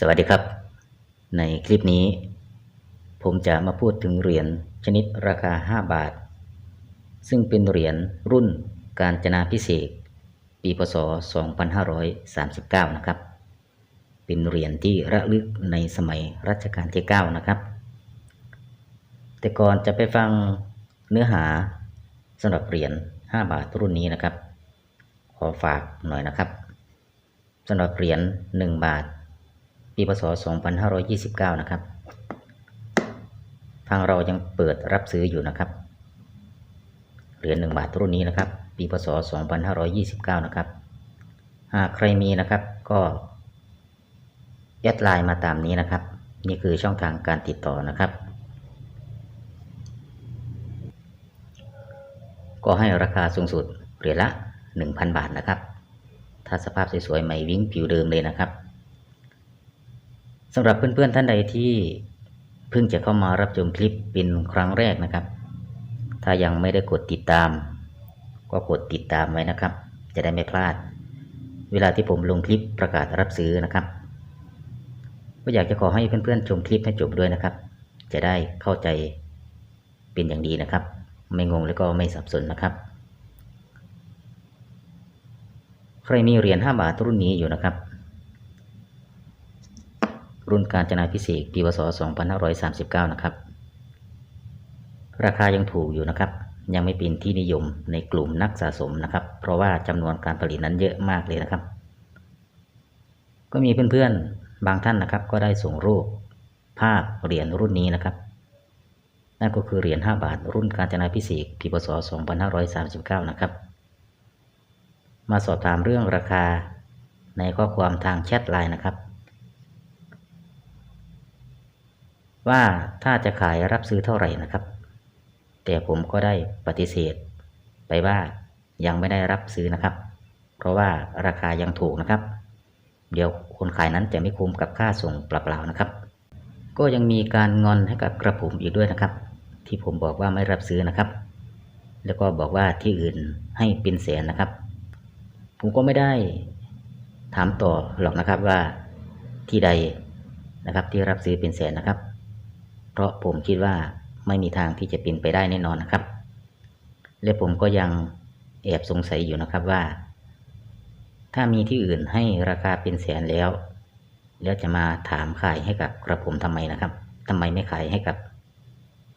สวัสดีครับ ในคลิปนี้ ผมจะมาพูดถึงเหรียญชนิดราคา 5 บาท ซึ่งเป็นเหรียญรุ่นการจนาพิเศษ ปีพศ 2539 นะครับ เป็นเหรียญที่ระลึกในสมัยรัชกาลที่ 9 นะครับ แต่ก่อนจะไปฟังเนื้อหาสำหรับเหรียญ 5 บาทรุ่นนี้นะครับ ขอฝากหน่อยนะครับสำหรับเหรียญ 1 บาท ปีพศ 2529 นะครับ ทางเรายังเปิดรับซื้ออยู่นะครับเหรียญ1บาทรุ่นนี้นะครับ ปีพศ 2529 นะครับ หากใครมีนะครับก็แอดไลน์มาตามนี้นะครับ นี่คือช่องทางการติดต่อนะครับ ก็ให้ราคาสูงสุดเหรียญละ 1,000 บาทนะครับ ถ้าสภาพสวยๆใหม่วิ่งผิวเดิมเลยนะครับ สำหรับเพื่อนๆท่านใดที่เพิ่งจะเข้ามารับชมคลิปเป็นครั้งแรกนะครับ ถ้ายังไม่ได้กดติดตาม ก็กดติดตามไว้นะครับ จะได้ไม่พลาด เวลาที่ผมลงคลิปประกาศรับซื้อนะครับ ก็อยากจะขอให้เพื่อนๆชมคลิปให้จบด้วยนะครับ จะได้เข้าใจเป็นอย่างดีนะครับ ไม่งงแล้วก็ไม่สับสนนะครับ ใครมีเหรียญ5บาทรุ่นนี้อยู่นะครับ รุ่นการจนาพิเศษปีพศ2539 นะครับ ราคายังถูกอยู่นะครับ ยังไม่เป็นที่นิยมในกลุ่มนักสะสมนะครับ เพราะว่าจำนวนการผลิตนั้นเยอะมากเลยนะครับ ก็มีเพื่อนๆบางท่านนะครับ ก็ได้ส่งรูปภาพเหรียญรุ่นนี้นะครับ นั่นก็คือเหรียญ5บาท รุ่นการจนาพิเศษปีพศ2539 นะครับ มาสอบถามเรื่องราคาในข้อความทางแชทไลน์นะครับ ว่าถ้าจะขายรับซื้อเท่าไหร่นะครับ แต่ผมก็ได้ปฏิเสธ ไปว่ายังไม่ได้รับซื้อนะครับ เพราะว่าราคายังถูกนะครับ เดี๋ยวคนขายนั้นจะไม่คุ้มกับค่าส่งเปล่าๆนะครับ ก็ยังมีการงอนให้กับกระผมอีกด้วยนะครับ ที่ผมบอกว่าไม่รับซื้อนะครับ แล้วก็บอกว่าที่อื่นให้เป็นแสนนะครับ ผมก็ไม่ได้ถามต่อหรอกนะครับว่าที่ใดนะครับที่รับซื้อเป็นแสนนะครับ เพราะผมคิดว่าไม่มีทางที่จะเป็นไปได้แน่นอนนะครับ และผมก็ยังแอบสงสัยอยู่นะครับว่า ถ้ามีที่อื่นให้ราคาเป็นแสนแล้ว แล้วจะมาถามขายให้กับกระผมทำไมนะครับทำไมไม่ขายให้กับ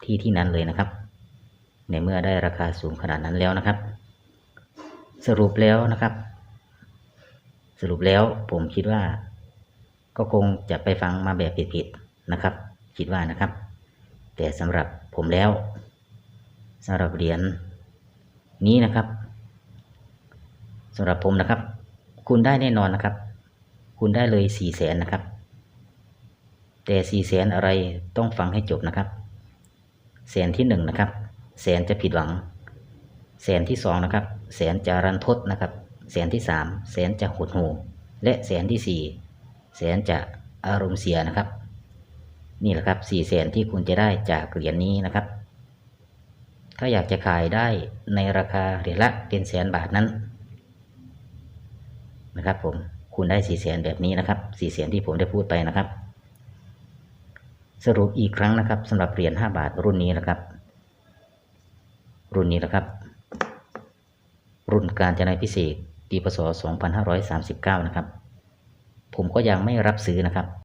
ที่ที่นั้นเลยนะครับ ในเมื่อได้ราคาสูงขนาดนั้นแล้วนะครับ สรุปแล้วนะครับ สรุปแล้วผมคิดว่า ก็คงจะไปฟังมาแบบผิดๆนะครับ คิดว่านะครับ แต่สำหรับผมแล้วสำหรับเหรียญนี้นะครับสำหรับผมนะครับ คุณได้แน่นอนนะครับ คุณได้เลยสี่แสนนะครับ แต่สี่แสนอะไรต้องฟังให้จบนะครับแสนที่หนึ่งนะครับแสนจะผิดหวังแสนที่สองนะครับแสนจะรันทดนะครับแสนที่สามแสนจะหดหูและแสนที่สี่แสนจะอารมณ์เสียนะครับ นี่แหละครับสี่แสนที่คุณจะได้จากเหรียญนี้นะครับ ถ้าอยากจะขายได้ในราคาเหรียญละเป็นแสนบาทนั้นนะครับ ผมคุณได้สี่แสนแบบนี้นะครับสี่แสนที่ผมได้พูดไปนะครับ สรุปอีกครั้งนะครับสำหรับเหรียญห้าบาทรุ่นนี้นะครับ รุ่นนี้นะครับ รุ่นการจนพิเศษปีพศ2539 นะครับ ผมก็ยังไม่รับซื้อนะครับ